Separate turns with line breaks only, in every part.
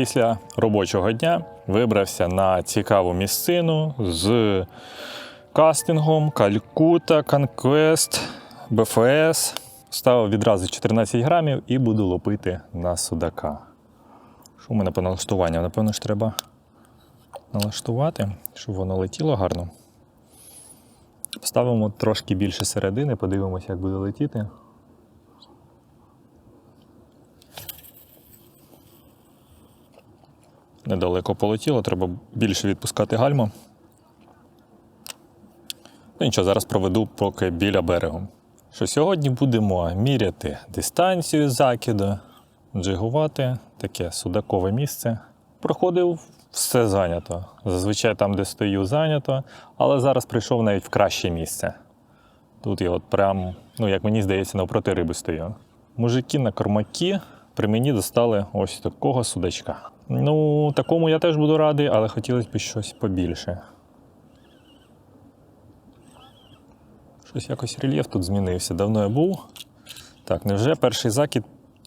Після робочого дня вибрався на цікаву місцину з кастингом, Калькута, Конквест, БФС. Ставив відразу 14 грамів і буду лопити на судака. Що в мене по налаштуванням? Напевно ж треба налаштувати, щоб воно летіло гарно. Ставимо трошки більше середини, подивимося, як буде летіти. Недалеко полетіло, треба більше відпускати гальму. Ну нічого, зараз проведу поки біля берегу. Що сьогодні будемо міряти дистанцію закиду, джигувати, таке судакове місце. Проходив все зайнято. Зазвичай там, де стою, зайнято, але зараз прийшов навіть в краще місце. Тут я от прям, ну як мені здається, навпроти риби стою. Мужики на кормаки при мені достали ось такого судачка. Ну, такому я теж буду радий, але хотілося б щось побільше. Щось якось рельєф тут змінився. Давно я був. Так, невже перший закид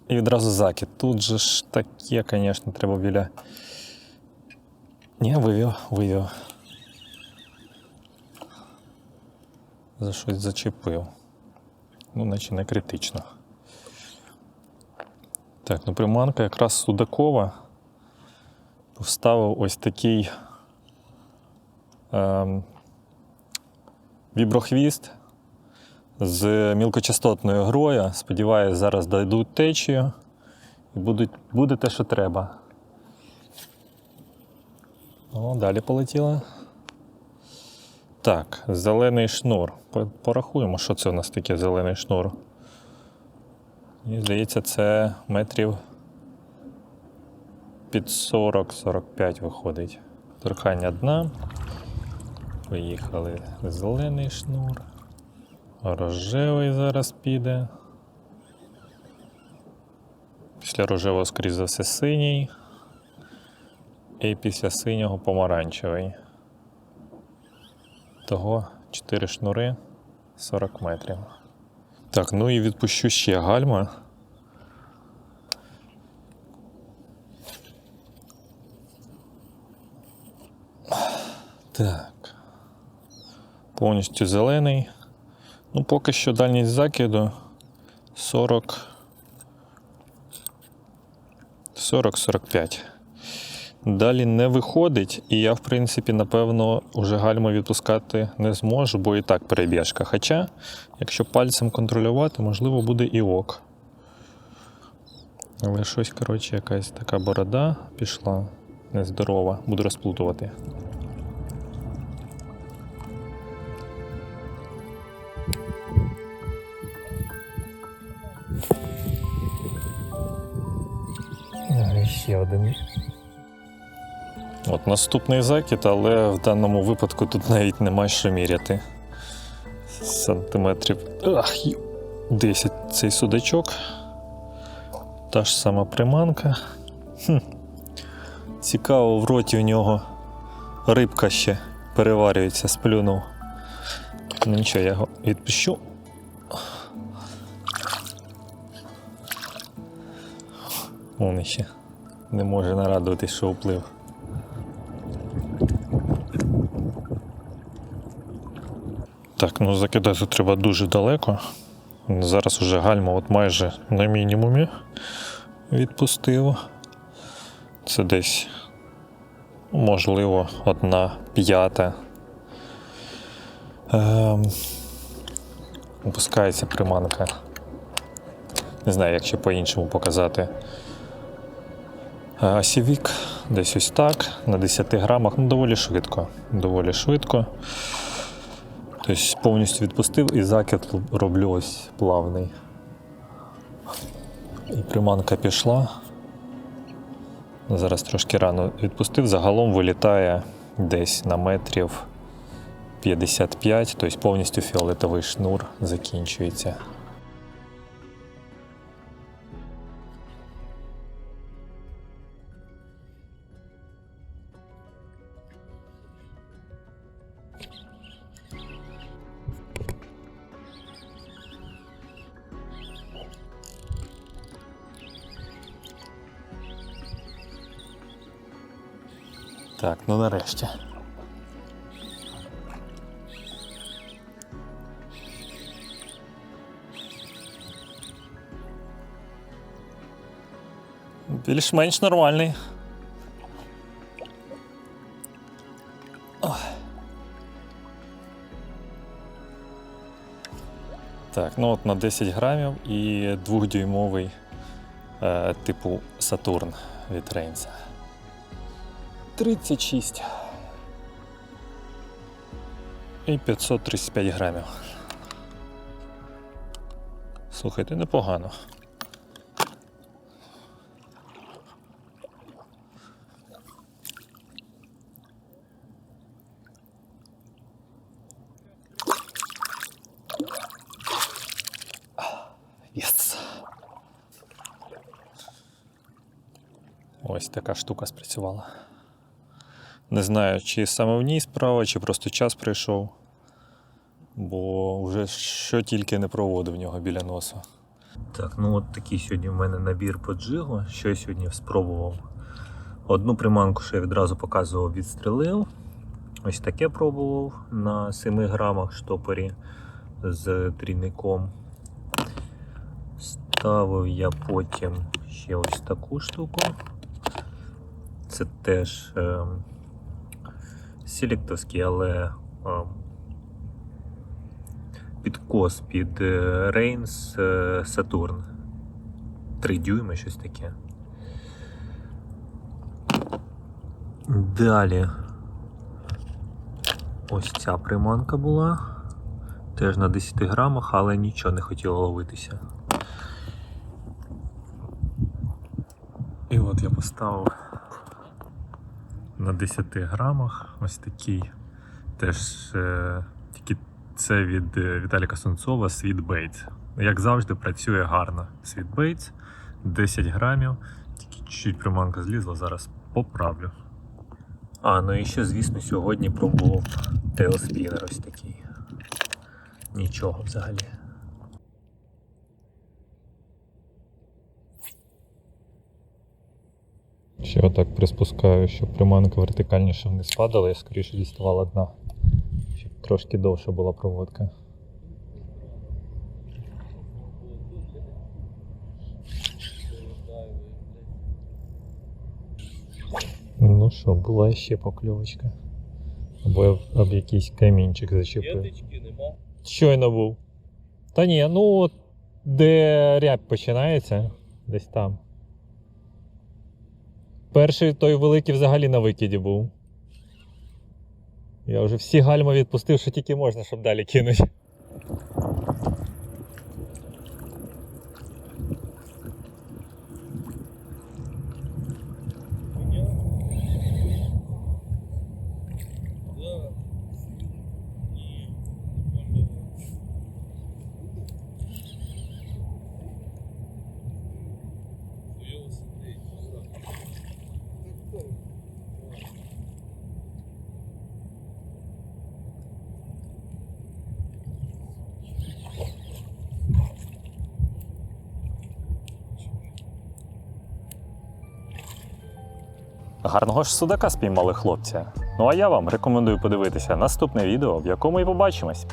і відразу закид. Тут же ж таке, звісно, треба біля. Ні, вивів, вивів. За щось зачепив. Ну, наче не критично. Так, ну приманка якраз судакова. Поставив ось такий ем, віброхвіст з мілкочастотною грою. Сподіваюсь, зараз дойдуть течію і будуть, буде те, що треба. О, далі полетіло. Так, зелений шнур. Порахуємо, що це у нас таке зелений шнур. Мені здається, це метрів під 40-45 виходить. Торкання дна. Поїхали. Зелений шнур. Рожевий зараз піде. Після рожевого, скоріш за все, синій. І після синього помаранчевий. Того 4 шнури 40 метрів. Так, ну і відпущу ще гальма. Так. Повністю зелений. Ну, поки що дальність закиду 40. 40-45. Далі не виходить, і я, в принципі, напевно, уже гальму відпускати не зможу, бо і так перебіжка. Хоча, якщо пальцем контролювати, можливо, буде і ок. Але щось, коротше, якась така борода пішла нездорова. Буду розплутувати. Ще один. От наступний закид, але в даному випадку тут навіть нема що міряти. Сантиметрів. Ах, 10 цей судачок. Та ж сама приманка. Хм. Цікаво, в роті у нього рибка ще переварюється, сплюнув. Ну нічого, я його відпущу. Он ще не може нарадуватись, що вплив. Так, ну закидати треба дуже далеко. Зараз уже гальма от майже на мінімумі відпустив. Це десь, можливо, одна п'ята. Ем, опускається приманка. Не знаю, як ще по-іншому показати. Е, Осівік десь ось так, на 10 грамах, ну доволі швидко. Доволі швидко. Тобто повністю відпустив і закид роблю ось плавний. І приманка пішла. Ну, Зараз трошки рано відпустив. Загалом вилітає десь на метрів 55, тобто повністю фіолетовий шнур закінчується. Так, ну нарешті. Більш-менш нормальний. Так, ну от на 10 грамів і двохдюймовий е, типу Сатурн від Рейнса. 36. І 535 грамів. Слухайте, непогано. Ось така штука спрацювала. Не знаю, чи саме в ній справа, чи просто час прийшов. Бо вже що тільки не проводив в нього біля носу. Так, ну от такий сьогодні в мене набір по джигу. Що я сьогодні спробував. Одну приманку, що я відразу показував, відстрелив. Ось таке пробував на 7 грамах штопорі з трійником. Ставив я потім ще ось таку штуку. Це теж е, селектовський, але підкос під е, Reigns е, Saturn. 3 дюйми, щось таке. Далі. Ось ця приманка була. Теж на 10 грамах, але нічого не хотіло ловитися. І от я поставив на 10 грамах ось такий. Теж е, тільки це від е, Віталіка Сунцова Sweet. Як завжди, працює гарно. Sweet Baits 10 грамів. Тільки чуть-чуть приманка злізла, зараз поправлю. А, ну і ще, звісно, сьогодні пробував Tailspinner ось такий. Нічого взагалі. Ще отак приспускаю, щоб приманка вертикальніше вниз падала і скоріше діставала дна. Щоб трошки довша була проводка. Ну що, була ще покльовочка. Або я об якийсь камінчик зачепив. Щойно був. Та ні, ну от де рябь починається, десь там. Перший той великий взагалі на викиді був. Я вже всі гальма відпустив, що тільки можна, щоб далі кинути. Гарного ж судака спіймали хлопця. Ну а я вам рекомендую подивитися наступне відео, в якому і побачимось.